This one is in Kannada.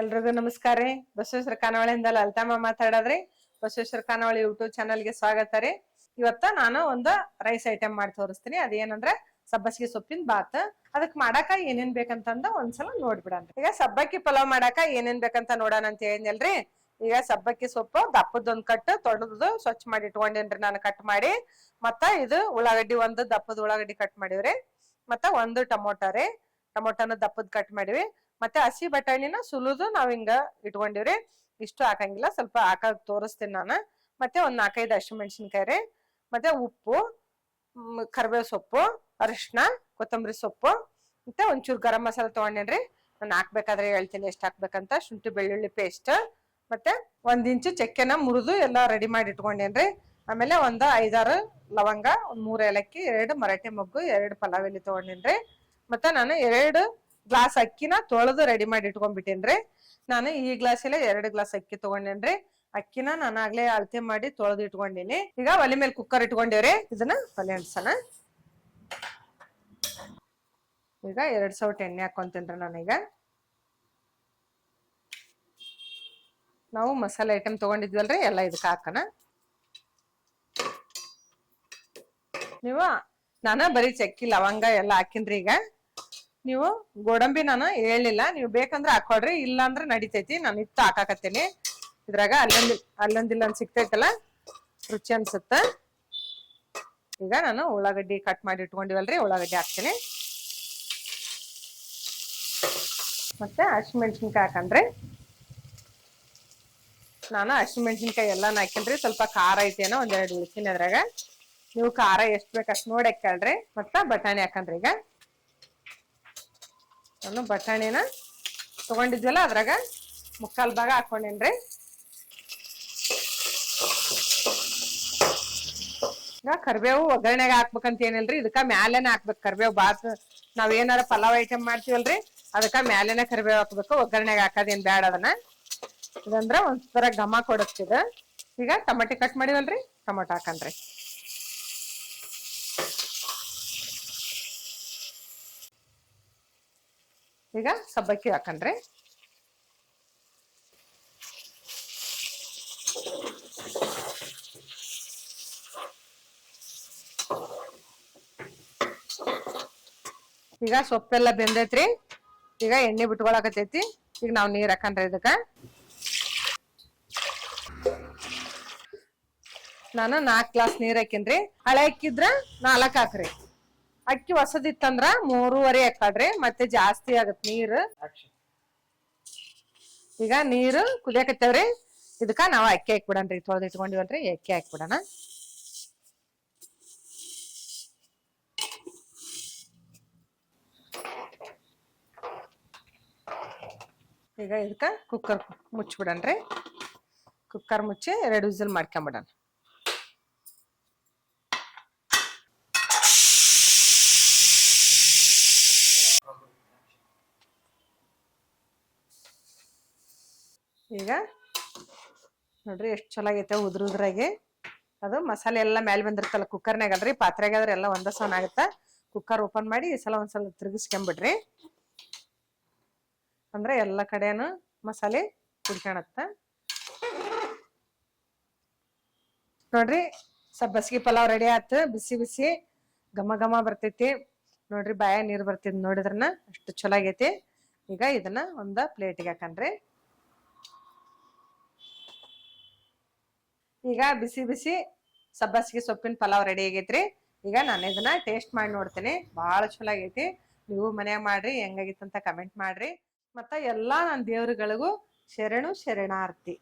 ಎಲ್ರಿಗೂ ನಮಸ್ಕಾರ ರೀ. ಬಸವೇಶ್ವರ ಖಾನಾವಳಿಯಿಂದ ಲಲಿತಮ್ಮ ಮಾತಾಡೋದ್ರಿ. ಬಸವೇಶ್ವರ ಖಾನಾವಳಿ ಯೂಟ್ಯೂಬ್ ಚಾನಲ್ಗೆ ಸ್ವಾಗತ ರೀ. ಇವತ್ತ ನಾನು ಒಂದು ರೈಸ್ ಐಟಮ್ ಮಾಡಿ ತೋರಿಸ್ತೀನಿ. ಅದೇನಂದ್ರೆ ಸಬ್ಬಸಿಗೆ ಸೊಪ್ಪಿನ ಬಾತ್. ಅದಕ್ಕೆ ಮಾಡಾಕ ಏನೇನ್ ಬೇಕಂತಂದ ಒಂದ್ಸಲ ನೋಡ್ಬಿಡಣ ಈಗ ಸಬ್ಬಕ್ಕಿ ಪಲಾವ್ ಮಾಡಾಕ ಏನೇನ್ ಬೇಕಂತ ನೋಡೋಣ ಅಂತ ಹೇಳಿದ್ನಲ್ರಿ. ಈಗ ಸಬ್ಬಕ್ಕಿ ಸೊಪ್ಪು ದಪ್ಪದೊಂದ್ ಕಟ್ಟು ತೊಳೆದು ಸ್ವಚ್ಛ ಮಾಡಿ ಇಟ್ಕೊಂಡೇನ್ರಿ ನಾನು ಕಟ್ ಮಾಡಿ. ಮತ್ತ ಇದು ಉಳ್ಳಾಗಡ್ಡಿ ಒಂದು, ದಪ್ಪದ ಉಳ್ಳಾಗಡ್ಡಿ ಕಟ್ ಮಾಡಿವ್ರಿ. ಮತ್ತ ಒಂದು ಟೊಮೊಟೊ ರೀ. ಟೊಮೊಟೊನ ದಪ್ಪದ್ ಕಟ್ ಮಾಡಿವಿ. ಮತ್ತೆ ಹಸಿ ಬಟಾಣಿನ ಸುಲಿದು ನಾವ್ ಹಿಂಗ ಇಟ್ಕೊಂಡಿವ್ರಿ. ಇಷ್ಟು ಹಾಕಂಗಿಲ್ಲ, ಸ್ವಲ್ಪ ಹಾಕ ತೋರಿಸ್ತೀನಿ ನಾನು. ಮತ್ತೆ ಒಂದ್ ನಾಲ್ಕೈದು ಹಸಿಮೆಣಸಿನ್ಕಾಯಿ ರೀ. ಮತ್ತೆ ಉಪ್ಪು ಕರಿಬೇವು ಸೊಪ್ಪು ಅರಿಶಿನ ಕೊತ್ತಂಬರಿ ಸೊಪ್ಪು, ಮತ್ತೆ ಒಂಚೂರು ಗರಂ ಮಸಾಲ ತಗೊಂಡೇನ್ರಿ ನಾನು ಹಾಕ್ಬೇಕಾದ್ರೆ ಹೇಳ್ತೀನಿ ಎಷ್ಟು ಹಾಕ್ಬೇಕಂತ. ಶುಂಠಿ, ಬೆಳ್ಳುಳ್ಳಿ ಪೇಸ್ಟ್ ಮತ್ತೆ ಒಂದ್ ಇಂಚು ಚಕ್ಕೆನ ಮುರಿದು ಎಲ್ಲ ರೆಡಿ ಮಾಡಿ ಇಟ್ಕೊಂಡೇನ್ರಿ ಆಮೇಲೆ ಒಂದ್ ಐದಾರು ಲವಂಗ, ಒಂದ್ ಮೂರ್ ಏಲಕ್ಕಿ, ಎರಡು ಮರಾಠಿ ಮೊಗ್ಗು, ಎರಡು ಪಲಾವ್ ಎಲೆ ತಗೊಂಡೇನ್ರಿ ಮತ್ತೆ ನಾನು ಎರಡು ಗ್ಲಾಸ್ ಅಕ್ಕಿನ ತೊಳೆದು ರೆಡಿ ಮಾಡಿ ಇಟ್ಕೊಂಡ್ಬಿಟ್ಟೇನ್ರಿ. ನಾನು ಈ ಗ್ಲಾಸಲ್ಲೇ ಎರಡು ಗ್ಲಾಸ್ ಅಕ್ಕಿ ತಗೊಂಡೇನ್ರಿ. ಅಕ್ಕಿನ ನಾನು ಆಗ್ಲೇ ಅಳತೆ ಮಾಡಿ ತೊಳೆದು ಇಟ್ಕೊಂಡಿನಿ. ಈಗ ಒಲೆ ಮೇಲೆ ಕುಕ್ಕರ್ ಇಟ್ಕೊಂಡೇವ್ರಿ. ಇದನ್ನ ಒಲೆ ಅಂಟ್ಸೋಣ. ಈಗ ಎರಡ್ ಸೌಟ್ ಎಣ್ಣೆ ಹಾಕೊಂತೇನ್ರಿ ನಾನೀಗ ನಾವು ಮಸಾಲೆ ಐಟಮ್ ತಗೊಂಡಿದ್ವಲ್ರಿ, ಎಲ್ಲ ಇದಕ್ಕೆ ಹಾಕೋಣ. ನೀವು, ನಾನು ಬರೀ ಚಕ್ಕಿ, ಲವಂಗ ಎಲ್ಲ ಹಾಕಿನ್ರಿ ಈಗ. ನೀವು ಗೋಡಂಬಿ ನಾನು ಹೇಳಿಲ್ಲ, ನೀವು ಬೇಕಂದ್ರೆ ಹಾಕೊಳ್ರಿ ಇಲ್ಲ ಅಂದ್ರೆ ನಡಿತೈತಿ, ನಾನು ಇತ್ತು ಹಾಕಾಕತ್ತೀನಿ. ಇದ್ರಾಗ ಅಲ್ಲೊಂದು, ಅಲ್ಲೊಂದಿಲ್ಲ ಸಿಗ್ತೈತಲ್ಲ, ರುಚಿ ಅನ್ಸುತ್ತ. ಈಗ ನಾನು ಉಳ್ಳಾಗಡ್ಡಿ ಕಟ್ ಮಾಡಿ ಇಟ್ಕೊಂಡಿವಲ್ರಿ, ಉಳ್ಳಾಗಡ್ಡಿ ಹಾಕ್ತೀನಿ. ಮತ್ತೆ ಹಸಿಮೆಣ್ಸಿನ್ಕಾಯಿ ಹಾಕಂದ್ರಿ ನಾನು ಹಸಿಮೆಣ್ಸಿನ್ಕಾಯಿ ಎಲ್ಲಾನು ಹಾಕಿನ್ರಿ, ಸ್ವಲ್ಪ ಖಾರ ಐತೇನೋ ಒಂದೆರಡು ಉಳಿಸಿನ ಅದ್ರಾಗ. ನೀವು ಖಾರ ಎಷ್ಟು ಬೇಕು ಅಷ್ಟು ನೋಡಿ ಹಾಕಲ್ರಿ ಮತ್ತ ಬಟಾಣಿ ಹಾಕಂದ್ರಿ ಈಗ. ನಾನು ಬಟಾಣಿನ ತಗೊಂಡಿದ್ವಲ್ಲ ಅದ್ರಾಗ ಮುಕ್ಕಾಲ್ ಭಾಗ ಹಾಕೊಂಡೇನ್ರಿ. ಈಗ ಕರ್ಬೇವು ಒಗ್ಗರಣೆಗೆ ಹಾಕ್ಬೇಕಂತ ಏನಿಲ್ರಿ, ಇದಕ್ಕ ಮ್ಯಾಲೆನೆ ಹಾಕ್ಬೇಕು ಕರ್ಬೇವು. ಬಾತ್ ನಾವ್ ಏನಾರ ಪಲಾವ್ ಐಟಮ್ ಮಾಡ್ತೀವಲ್ರಿ, ಅದಕ್ಕ ಮ್ಯಾಲೇನೆ ಕರ್ಬೇವು ಹಾಕ್ಬೇಕು, ಒಗ್ಗರಣೆಗೆ ಹಾಕೋದೇನ್ ಬ್ಯಾಡ ಅದನ್ನ. ಇದಂದ್ರ ಒಂಥರ ಘಮ ಕೊಡುತ್ತಿದ ಈಗ ಟಮಾಟಿ ಕಟ್ ಮಾಡಿವಲ್ರಿ, ಟೊಮೊಟೊ ಹಾಕನ್ರಿ ಈಗ ಸಬ್ಬಕ್ಕಿ ಹಾಕಂದ್ರೆ ಈಗ ಸೊಪ್ಪೆಲ್ಲ ಬೆಂದೈತ್ರಿ. ಈಗ ಎಣ್ಣೆ ಬಿಟ್ಕೊಳಕತೈತಿ ಈಗ ನಾವು ನೀರ್ ಹಾಕಂದ್ರೆ ಇದಕ್ಕ. ನಾನು ನಾಲ್ಕು ಗ್ಲಾಸ್ ನೀರ್ ಹಾಕಿನ್ರಿ. ಹಳೆ ಹಾಕಿದ್ರ ನಾಲ್ಕ್ ಹಾಕ್ರಿ. ಅಕ್ಕಿ ಹೊಸದಿತ್ತಂದ್ರ ಮೂರುವರೆ ಹಾಕಾಡ್ರಿ ಮತ್ತೆ ಜಾಸ್ತಿ ಆಗತ್ ನೀರು. ಈಗ ನೀರು ಕುದಿಯಕತ್ತೇವ್ರಿ. ಇದಕ್ಕ ನಾವು ಅಕ್ಕಿ ಹಾಕ್ಬಿಡನ್ರಿ ತೊಳೆದು ಇಟ್ಕೊಂಡಿವಲ್ರಿ ಅಕ್ಕಿ ಹಾಕ್ಬಿಡಣ. ಈಗ ಇದಕ್ಕ ಕುಕ್ಕರ್ ಮುಚ್ಚಿಬಿಡನ್ರಿ ಕುಕ್ಕರ್ ಮುಚ್ಚಿ ಎರಡು ವಿಸಿಲ್ ಮಾಡ್ಕೊಂಬಿಡಣ. ಈಗ ನೋಡ್ರಿ ಎಷ್ಟು ಚಲೋ ಆಗೈತೆ ಉದ್ರ ಉದ್ರಾಗಿ. ಅದು ಮಸಾಲೆ ಎಲ್ಲ ಮೇಲೆ ಬಂದಿರ್ತಲ್ಲ ಕುಕ್ಕರ್ನಾಗ ಅಲ್ರಿ, ಪಾತ್ರೆಗೆ ಆದ್ರೆ ಎಲ್ಲ ಒಂದ ಸೌನ್ ಆಗುತ್ತೆ. ಕುಕ್ಕರ್ ಓಪನ್ ಮಾಡಿ ಈ ಸಲ ಒಂದ್ಸಲ ತಿರುಗಿಸ್ಕೊಂಬಿಡ್ರಿ. ಅಂದ್ರೆ ಎಲ್ಲ ಕಡೆನು ಮಸಾಲೆ ಕುಡ್ಕೊಳತ್ತ ನೋಡ್ರಿ ಸಬ್ಬಸ್ಗಿ ಪಲಾವ್ ರೆಡಿ ಆಯ್ತು ಬಿಸಿ ಬಿಸಿ ಘಮ ಘಮ ಬರ್ತೈತಿ. ನೋಡ್ರಿ ಬಾಯ ನೀರು ಬರ್ತೈತಿ ನೋಡಿದ್ರನ, ಅಷ್ಟು ಚಲೋ ಆಗೈತಿ ಈಗ ಇದನ್ನ ಒಂದ ಪ್ಲೇಟಿಗೆ ಹಾಕನ್ರಿ. ಈಗ ಬಿಸಿ ಬಿಸಿ ಸಬ್ಬಸಿಗೆ ಸೊಪ್ಪಿನ ಪಲಾವ್ ರೆಡಿ ಆಗೈತ್ರಿ. ಈಗ ನಾನು ಇದನ್ನ ಟೇಸ್ಟ್ ಮಾಡಿ ನೋಡ್ತೀನಿ. ಬಹಳ ಚಲೋ ಆಗೈತಿ ನೀವು ಮನ್ಯಾಗ ಮಾಡ್ರಿ ಅಂತ ಕಮೆಂಟ್ ಮಾಡ್ರಿ. ಮತ್ತ ಎಲ್ಲಾ ನನ್ನ ದೇವ್ರುಗಳಿಗೂ ಶರಣು ಶರಣಾರ್ಥಿ.